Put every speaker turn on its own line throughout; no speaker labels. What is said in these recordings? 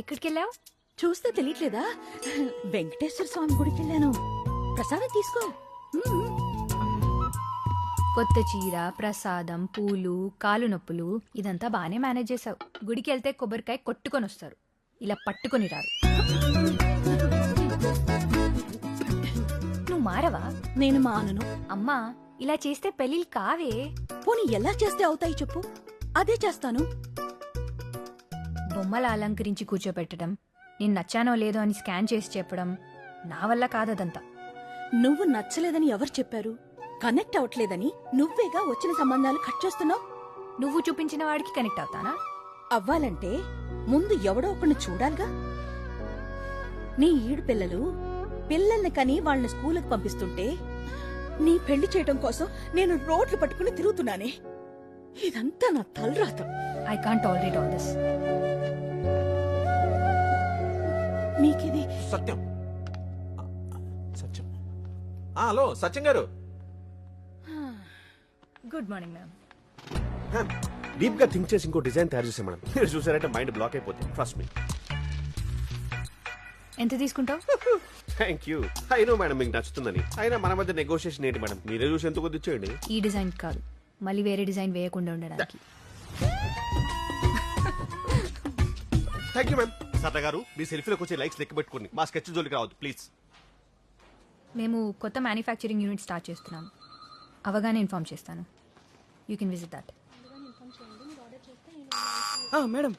ఎక్కడికి వెళ్ళావు
చూస్తే తెలియట్లేదా? వెంకటేశ్వర స్వామి గుడికి వెళ్ళాను. ప్రసాదం తీసుకో.
కొత్త చీర ప్రసాదం పూలు కాలు నొప్పులు ఇదంతా బాగానే మేనేజ్ చేసావు గుడికి వెళ్తే కొబ్బరికాయ కొట్టుకొని వస్తారు. ఇలా పట్టుకొని రారు నువ్వు మారవా?
నేను మానను.
అమ్మా ఇలా చేస్తే పెళ్ళిళ్ళు కావే.
పోనీ ఎలా చేస్తే అవుతాయి చెప్పు. అదే చేస్తాను.
బొమ్మల అలంకరించి కూర్చోపెట్టడం నేను నచ్చానో లేదో అని స్కాన్ చేసి చెప్పడం నా వల్ల కాదదంతా.
నువ్వు నచ్చలేదని ఎవరు చెప్పారు? కనెక్ట్ అవ్వట్లేదని నువ్వేగా వచ్చిన సంబంధాలు కట్ చేస్తున్నావు?
నువ్వు చూపించిన వాడికి కనెక్ట్ అవుతానా?
అవ్వాలంటే ముందు ఎవడో ఒకరిని చూడాలిగా. నీ ఈడు పిల్లలు పిల్లల్ని కని వాళ్ళని స్కూలుకు పంపిస్తుంటే నీ పెళ్ళి చేయటం కోసం నేను రోడ్లు పట్టుకుని తిరుగుతున్నానే. ఇదంతా నా తలరాత.
I can't tolerate all this
మీకిది.
Satyam. Satyam. ఆ, hello Satyam garu.
Good morning ma'am
డీప్గా థింక్ చేసి ఇంకో డిజైన్ తయారు చేసాం మేడం. మీరు చూసారంటే మైండ్ బ్లాక్ అయిపోతుంది ట్రస్ట్ మీ
ఎంత తీసుకుంటావు?
థ్యాంక్ యూ అయినో మేడం మీకు నచ్చుతుందని. అయినా మన మధ్య నెగోషియేషన్ ఏంటి మేడం? మీరే చూసి ఎంత కొద్ది ఇచ్చేయండి?
ఈ డిజైన్ కాదు. మళ్ళీ వేరే డిజైన్ వేయకుండా ఉండడానికి.
థ్యాంక్ యూ మ్యామ్ సరదా గారు మీ సెల్ఫీలోకి వచ్చే లైక్స్ లెక్క పెట్టుకోండి. మా స్కెచ్ జోలికి రావద్దు ప్లీజ్.
మేము కొత్త మ్యానుఫ్యాక్చరింగ్ యూనిట్ స్టార్ట్ చేస్తున్నాం. అవగానే ఇన్ఫార్మ్ చేస్తాను. యూ కెన్ విజిట్ దట్
ఆ, మేడం.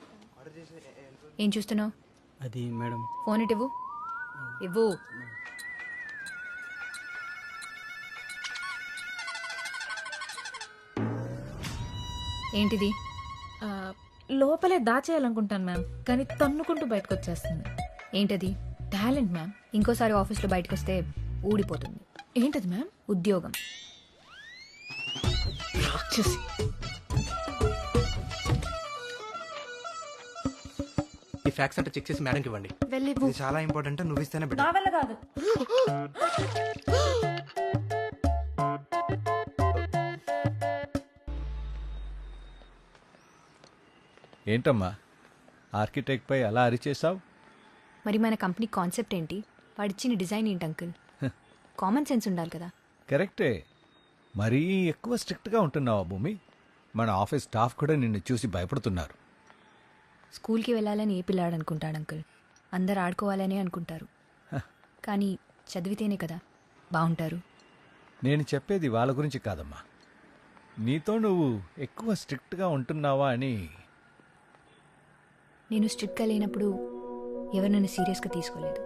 ఏం చూస్తున్నావు?
అది మేడం.
ఫోన్ ఇటు ఇవ్వు. ఇవ్వు. ఏంటిది?
ఆ, లోపలే దాచేయాలనుకుంటాను మ్యామ్. కానీ తన్నుకుంటూ బయటకు వచ్చేస్తుంది
ఏంటది?
Talent ma'am.
ఇంకోసారి ఆఫీస్లో బయటకు వస్తే ఊడిపోతుంది.
ఏంటది మ్యామ్?
ఉద్యోగం.
రాక్షసి.
ఈ ఫ్యాక్స్ అంటే చెక్ చేసి మేడంకి ఇవ్వండి.
వెళ్ళి
ఇది చాలా ఇంపార్టెంట్ నువ్వు ఇస్తేనే బెటర్
వల్ల కాదు.
ఏంటమ్మా? ఆర్కిటెక్ట్ పై అలా అరిచేసావు
మరి మన కంపెనీ కాన్సెప్ట్ ఏంటి? వాడిచ్చిన డిజైన్ ఏంటి అంకుల్? కామన్ సెన్స్ ఉండాలి కదా.
కరెక్టే. మరీ ఎక్కువ స్ట్రిక్ట్గా ఉంటున్నావా భూమి? మన ఆఫీస్ స్టాఫ్ కూడా నిన్ను చూసి భయపడుతున్నారు.
స్కూల్కి వెళ్ళాలని ఏ పిల్లాడు అనుకుంటాడు అంకుల్? అందరు ఆడుకోవాలని అనుకుంటారు. కానీ చదివితేనే కదా బాగుంటారు
నేను చెప్పేది వాళ్ళ గురించి కాదమ్మా. నీతో నువ్వు ఎక్కువ స్ట్రిక్ట్గా ఉంటున్నావా అని
నేను స్ట్రిక్ట్గా లేనప్పుడు ఎవరు నన్ను సీరియస్గా తీసుకోలేదు.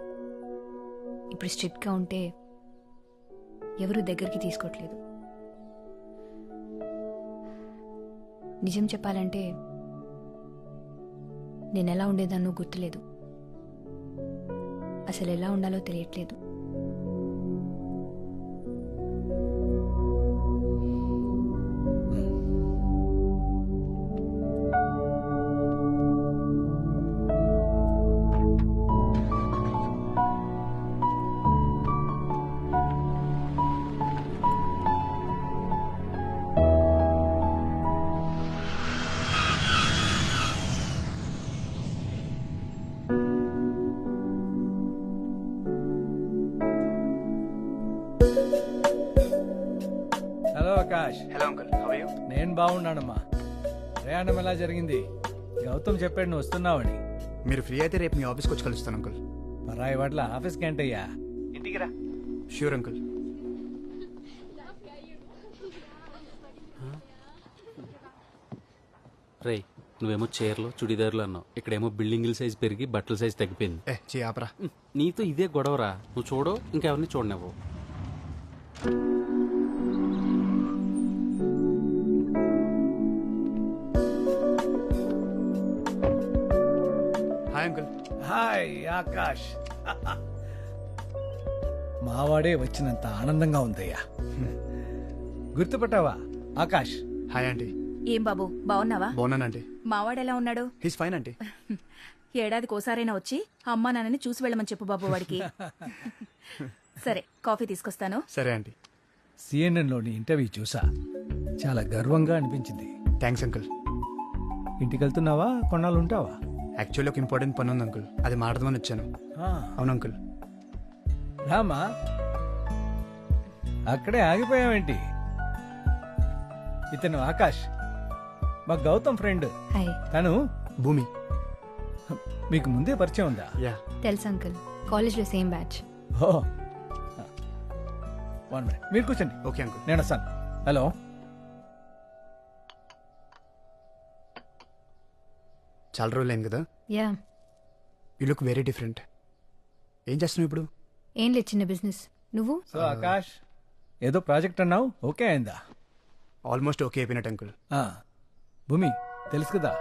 ఇప్పుడు స్ట్రిక్ట్గా ఉంటే ఎవరు దగ్గరికి తీసుకోవట్లేదు నిజం చెప్పాలంటే నేను ఎలా ఉండేదాన్నో గుర్తులేదు. అసలు ఎలా ఉండాలో తెలియట్లేదు.
Hello Akash
hello uncle how you
నేను బాగున్నానమ్మా. ప్రయాణం ఎలా జరిగింది? గౌతమ్ చెప్పాడు నువ్వు వస్తున్నావని.
మీరు ఫ్రీ అయితే రేపు మీ ఆఫీస్కి వచ్చి కలుస్తాను అంకుల్
పరాయి వాట్ల ఆఫీస్కి ఏంటయ్యా?
ఇంటికి రా. ష్యూర్ అంకుల్
రేయ్ నువ్వేమో చీరలు చుడిదార్లు అన్నావు. ఇక్కడేమో బిల్డింగుల సైజ్ పెరిగి బట్టల సైజ్ తగ్గిపోయింది.
ఏ చే ఆపరా.
ఉమ్, నీతో ఇదే గొడవరా? నువ్వు చూడు ఇంకెవరిని చూడనివ్వు.
హాయ్ అంకుల్
హాయ్ ఆకాష్ మావాడే వచ్చినంత ఆనందంగా ఉందయ్యా. గుర్తుపట్టావా ఆకాష్
హాయ్ ఆంటీ
ఏం బాబు బాగున్నావా
బాగున్నాను ఆంటీ
మావాడెలా ఉన్నాడు?
హీస్ ఫైన్ ఆంటీ
ఏడాదికి ఓసారైనా వచ్చి అమ్మా నాన్నని చూసి వెళ్ళమని చెప్పు బాబు వాడికి. సరే కాఫీ తీసుకొస్తాను.
సరే ఆంటీ
సిఎన్ఎన్లోని ఇంటర్వ్యూ చూసా. చాలా గర్వంగా అనిపించింది.
థ్యాంక్స్ అంకుల్
ఇంటికి వెళ్తున్నావా కొన్నాళ్ళు ఉంటావా?
యాక్చువల్లీ ఒక ఇంపార్టెంట్ పని ఉంది అంకుల్ అది మాట్లాడదామని వచ్చాను.
ఆ,
అవును అంకుల్
రామా? అక్కడే ఆగిపోయావేంటి? ఇతను ఆకాష్. మా గౌతమ్ ఫ్రెండ్
హాయ్
తను?
భూమి.
మీకు ముందే పరిచయం ఉందా?
యా
తెలుసు అంకుల్ కాలేజ్లో same batch
oh. One minute మీరు కూర్చోండి.
ఓకే అంకుల్
నేను వస్తాను. హలో
చాలా రోజులు అయింది కదా.
Yeah.
You look very different. ఏం చేస్తున్నావు ఇప్పుడు?
ఏం లేదు చిన్న బిజినెస్. నువ్వు?
సో ఆకాష్ ఏదో ప్రాజెక్ట్ అన్నావు? ఓకే అయిందా?
ఆల్మోస్ట్ ఓకే అయిపోయినట్టు అంకుల్.
ఆ, భూమి తెలుసు కదా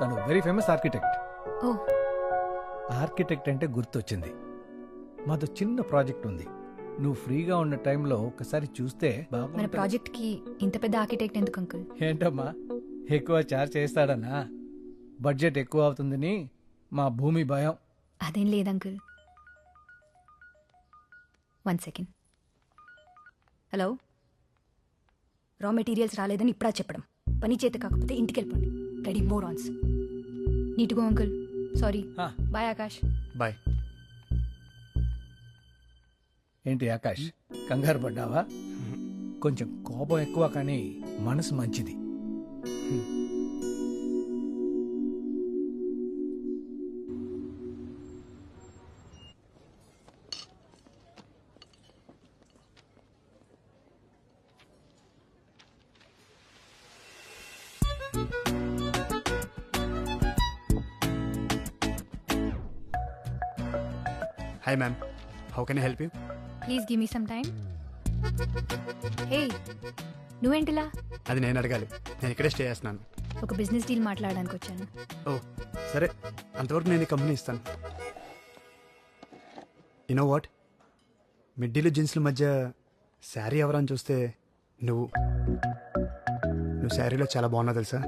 తను very famous architect
oh.
Architect అంటే గుర్తొచ్చింది. మాతో చిన్న ప్రాజెక్ట్ ఉంది. నువ్వు ఫ్రీగా ఉన్న టైంలో ఒకసారి చూస్తే
మన
బాగుంటుంది.
ప్రాజెక్ట్కి ఇంత పెద్ద ఆర్కిటెక్ట్ ఎందుకు అంకుల్?
ఏంటమ్మా? ఎక్కువ చార్జ్ చేస్తాడన్నా బడ్జెట్ ఎక్కువ అవుతుందని మా భూమి భయం.
అదేం లేదు uncle. One second. Hello? Raw materials రాలేదని ఇప్పుడా చెప్పడం. పని చేత కాకపోతే ఇంటికి వెళ్ళిపోండి ready more ons neat go uncle. Sorry
ఆ,
బాయ్ ఆకాష్
బాయ్
ఏంటి ఆకాష్ కంగారు పడ్డావా? కొంచెం కోపం ఎక్కువ కానీ మనసు మంచిది.
Hi ma'am how can I help you
please give me some time hey నువ్వేంటిలా
అది నేను అడగాలి. నేను ఇక్కడే స్టే చేస్తున్నాను.
ఒక బిజినెస్ డీల్ మాట్లాడడానికి వచ్చాను.
ఓ సరే. అంతవరకు నేను ఈ కంపెనీ ఇస్తాను. యునో వాట్ మిడ్డీలు జీన్స్ల మధ్య శారీ ఎవరని చూస్తే నువ్వు. నువ్వు శారీలో చాలా బాగున్నావు తెలుసా?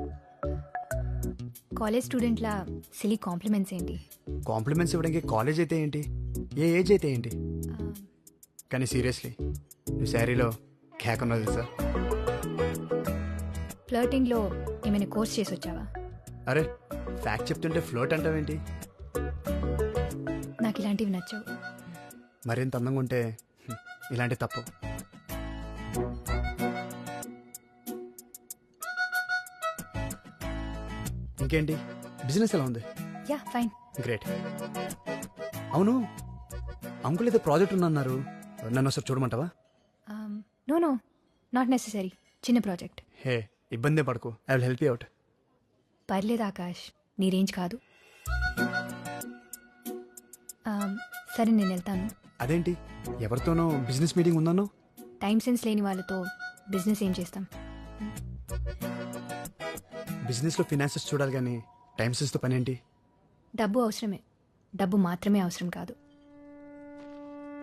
కాలేజ్ స్టూడెంట్లా సిలీ కాంప్లిమెంట్స్ ఏంటి?
కాంప్లిమెంట్స్ ఇవ్వడానికి కాలేజ్ అయితే ఏంటి? ఏ ఏజ్ అయితే ఏంటి? కానీ సీరియస్లీ నువ్వు శారీలో కేక్ ఉన్నావు తెలుసా?
ఫ్లర్టింగ్లో ఏమైనా కోర్స్ చేసి వచ్చావా?
అరే ఫ్యాక్ట్ చెప్తుంటే ఫ్లోట్ అంటావేంటి?
నాకు ఇలాంటివి నచ్చవు.
మరింత అందంగా ఉంటే ఇలాంటి తప్పు. ఇంకేంటి? బిజినెస్ ఎలా ఉంది?
Yeah fine.
గ్రేట్. అవును అంకుల్ ఏదో ప్రాజెక్ట్ ఉందన్నారు. నన్ను ఒకసారి చూడమంటావా?
నో నో నాట్ నెసరీ చిన్న ప్రాజెక్ట్.
హే ఇబ్బందే పడకు. I will help you out.
పర్లేదు ఆకాష్. నీ రేంజ్ కాదు. Um, సరే నేను వెళ్తాను.
అదేంటి? ఎవరితోనో బిజినెస్ మీటింగ్ ఉందన్నో
టైం సెన్స్ లేని వాళ్ళతో బిజినెస్ ఏం చేస్తాం?
బిజినెస్లో ఫినాన్సెస్ చూడాలి కానీ టైం సెన్స్తో పని ఏంటి
డబ్బు అవసరమే. డబ్బు మాత్రమే అవసరం కాదు.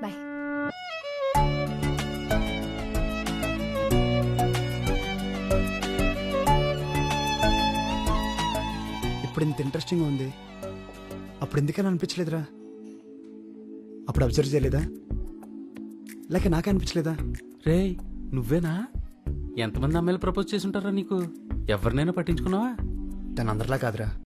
బాయ్.
ఇప్పుడు ఇంత ఇంట్రెస్టింగ్ ఉంది. అప్పుడు ఎందుకని అనిపించలేదురా? అప్పుడు అబ్జర్వ్ చేయలేదా? లేక నాకే అనిపించలేదా?
రే నువ్వేనా? ఎంతమంది అమ్మాయిలు ప్రపోజ్ చేసి ఉంటారా నీకు? ఎవరినైనా పట్టించుకున్నావా?
తను అందరిలా కాదురా.